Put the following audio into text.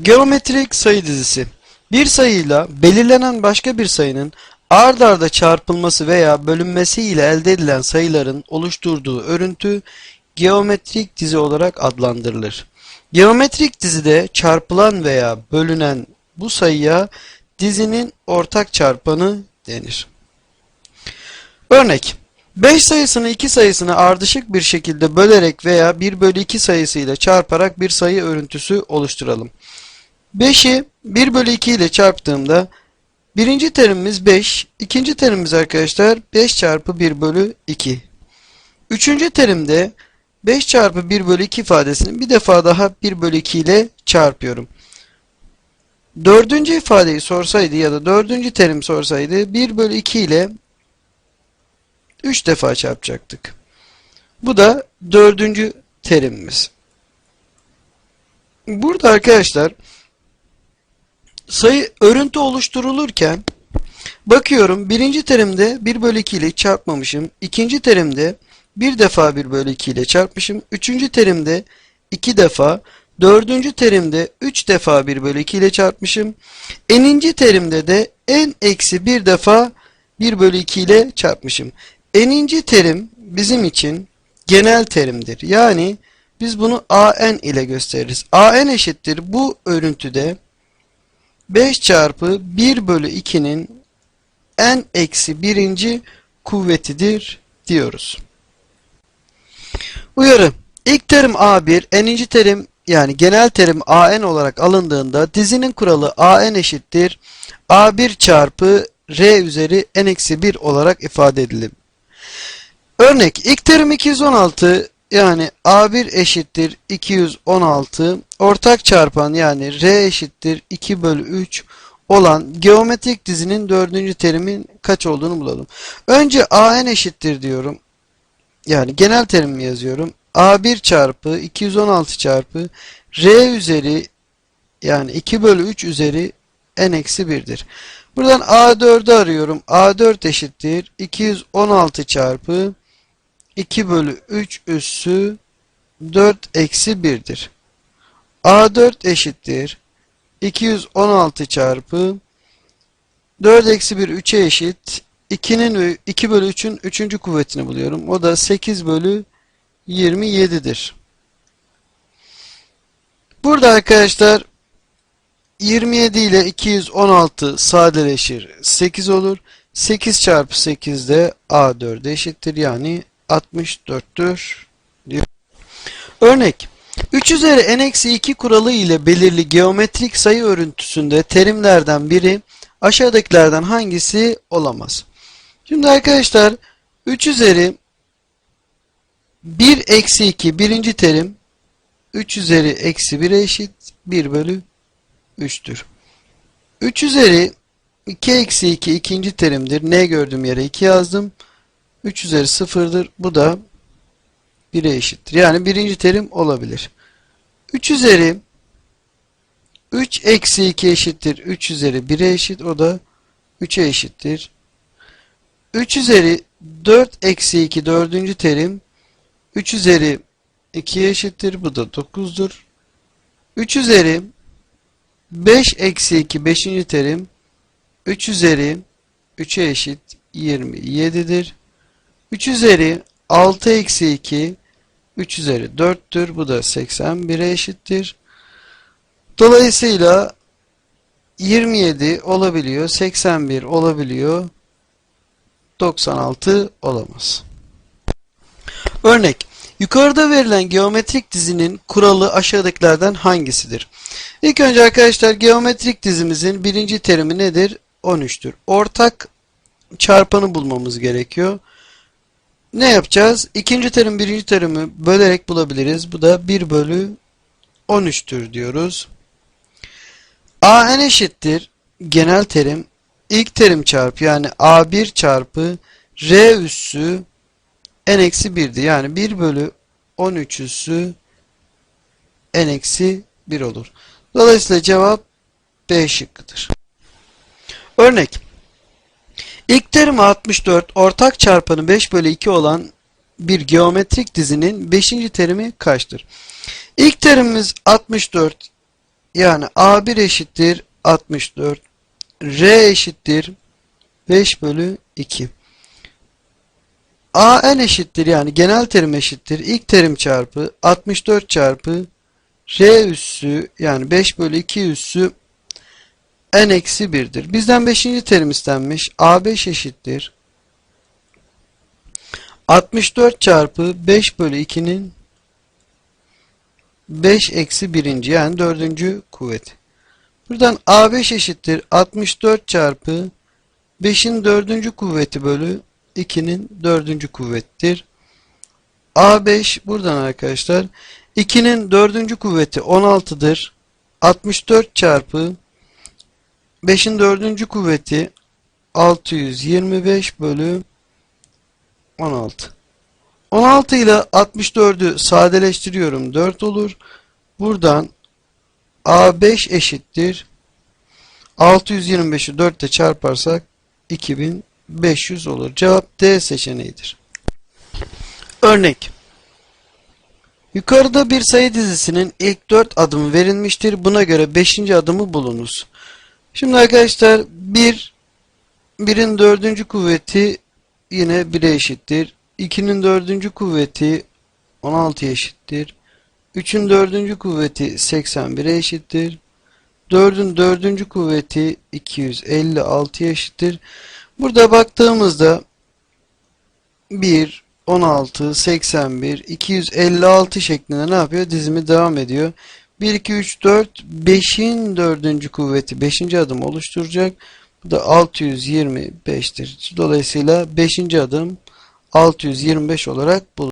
Geometrik sayı dizisi bir sayıyla belirlenen başka bir sayının ard arda çarpılması veya bölünmesi ile elde edilen sayıların oluşturduğu örüntü geometrik dizi olarak adlandırılır. Geometrik dizide çarpılan veya bölünen bu sayıya dizinin ortak çarpanı denir. Örnek 5 sayısını 2 sayısını ardışık bir şekilde bölerek veya 1 bölü 2 sayısıyla çarparak bir sayı örüntüsü oluşturalım. 5'i 1 bölü 2 ile çarptığımda birinci terimimiz 5, ikinci terimimiz arkadaşlar 5 çarpı 1 bölü 2. Üçüncü terimde 5 çarpı 1 bölü 2 ifadesini bir defa daha 1 bölü 2 ile çarpıyorum. Dördüncü ifadeyi sorsaydı ya da dördüncü terim sorsaydı 1 bölü 2 ile 3 defa çarpacaktık. Bu da dördüncü terimimiz. Burada arkadaşlar sayı örüntü oluşturulurken bakıyorum birinci terimde 1 bölü 2 ile çarpmamışım. ikinci terimde bir defa 1 bölü 2 ile çarpmışım. Üçüncü terimde 2 defa. Dördüncü terimde 3 defa 1 bölü 2 ile çarpmışım. Eninci terimde de en eksi bir defa 1 bölü 2 ile çarpmışım. Eninci terim bizim için genel terimdir. Yani biz bunu an ile gösteririz. an eşittir bu örüntüde 5 çarpı 1 bölü 2'nin n eksi birinci kuvvetidir diyoruz. Uyarı. İlk terim A1, n'inci terim yani genel terim an olarak alındığında dizinin kuralı an eşittir a1 çarpı r üzeri n eksi 1 olarak ifade edilir. Örnek ilk terim 216 yani a1 eşittir 216 ortak çarpan yani r eşittir 2 bölü 3 olan geometrik dizinin dördüncü terimin kaç olduğunu bulalım. Önce an eşittir diyorum. Yani genel terimi yazıyorum. a1 çarpı 216 çarpı r üzeri yani 2 bölü 3 üzeri n eksi 1'dir. Buradan a4'ü arıyorum. a4 eşittir 216 çarpı 2 bölü 3 üssü 4 eksi 1'dir. A4 eşittir. 216 çarpı 4 eksi 1 3'e eşit. 2'nin 2 bölü 3'ün 3. kuvvetini buluyorum. O da 8 bölü 27'dir. Burada arkadaşlar 27 ile 216 sadeleşir. 8 olur. 8 çarpı 8 de A4 eşittir. Yani 64'tür diyor. Örnek 3 üzeri n eksi 2 kuralı ile belirli geometrik sayı örüntüsünde terimlerden biri aşağıdakilerden hangisi olamaz? Şimdi arkadaşlar 3 üzeri 1 eksi 2 birinci terim 3 üzeri eksi 1'e eşit 1 bölü 3'tür. 3 üzeri 2 eksi 2 ikinci terimdir. Ne gördüğüm yere 2 yazdım. 3 üzeri 0'dır. Bu da 1'e eşittir. Yani birinci terim olabilir. 3 üzeri 3 eksi 2 eşittir. 3 üzeri 1'e eşit. O da 3'e eşittir. 3 üzeri 4 eksi 2 dördüncü terim 3 üzeri 2'ye eşittir. Bu da 9'dur. 3 üzeri 5 eksi 2 beşinci terim 3 üzeri 3'e eşit 27'dir. 3 üzeri 6 eksi 2 3 üzeri 4'tür. Bu da 81'e eşittir. Dolayısıyla 27 olabiliyor. 81 olabiliyor. 96 olamaz. Örnek. Yukarıda verilen geometrik dizinin kuralı aşağıdakilerden hangisidir? İlk önce arkadaşlar geometrik dizimizin birinci terimi nedir? 13'tür. Ortak çarpanı bulmamız gerekiyor. Ne yapacağız? İkinci terim birinci terimi bölerek bulabiliriz. Bu da 1 bölü 13'tür diyoruz. a n eşittir genel terim ilk terim çarpı yani a1 çarpı r üssü n eksi 1'di. Yani 1 bölü 13 üssü n eksi 1 olur. Dolayısıyla cevap B şıkkıdır. Örnek. İlk terim 64, ortak çarpanı 5 bölü 2 olan bir geometrik dizinin 5. terimi kaçtır? İlk terimimiz 64, Yani A1 eşittir 64. R eşittir 5 bölü 2. AN eşittir yani genel terim eşittir. İlk terim çarpı 64 çarpı R üssü yani 5 bölü 2 üssü n eksi 1'dir. Bizden 5. terim istenmiş. A5 eşittir. 64 çarpı 5 bölü 2'nin 5 eksi 1. yani 4. kuvveti. Buradan A5 eşittir 64 çarpı 5'in 4. kuvveti bölü 2'nin 4. kuvvettir. A5 buradan arkadaşlar 2'nin 4. kuvveti 16'dır. 64 çarpı 5'in 4. kuvveti 625 bölü 16. 16 ile 64'ü sadeleştiriyorum 4 olur. Buradan A5 eşittir. 625'i 4 ile çarparsak 2500 olur. Cevap D seçeneğidir. Örnek. Yukarıda bir sayı dizisinin ilk 4 adımı verilmiştir. Buna göre 5. adımı bulunuz. Şimdi arkadaşlar 1 1'in 4. kuvveti yine 1'e eşittir. 2'nin 4. kuvveti 16 eşittir. 3'ün 4. kuvveti 81'e eşittir. 4'ün 4. kuvveti 256 eşittir. Burada baktığımızda 1, 16, 81, 256 şeklinde ne yapıyor? Dizimi devam ediyor. 1, 2, 3, 4, 5'in 4. kuvveti 5. adım oluşturacak. Bu da 625'tir. Dolayısıyla 5. adım 625 olarak bulunur.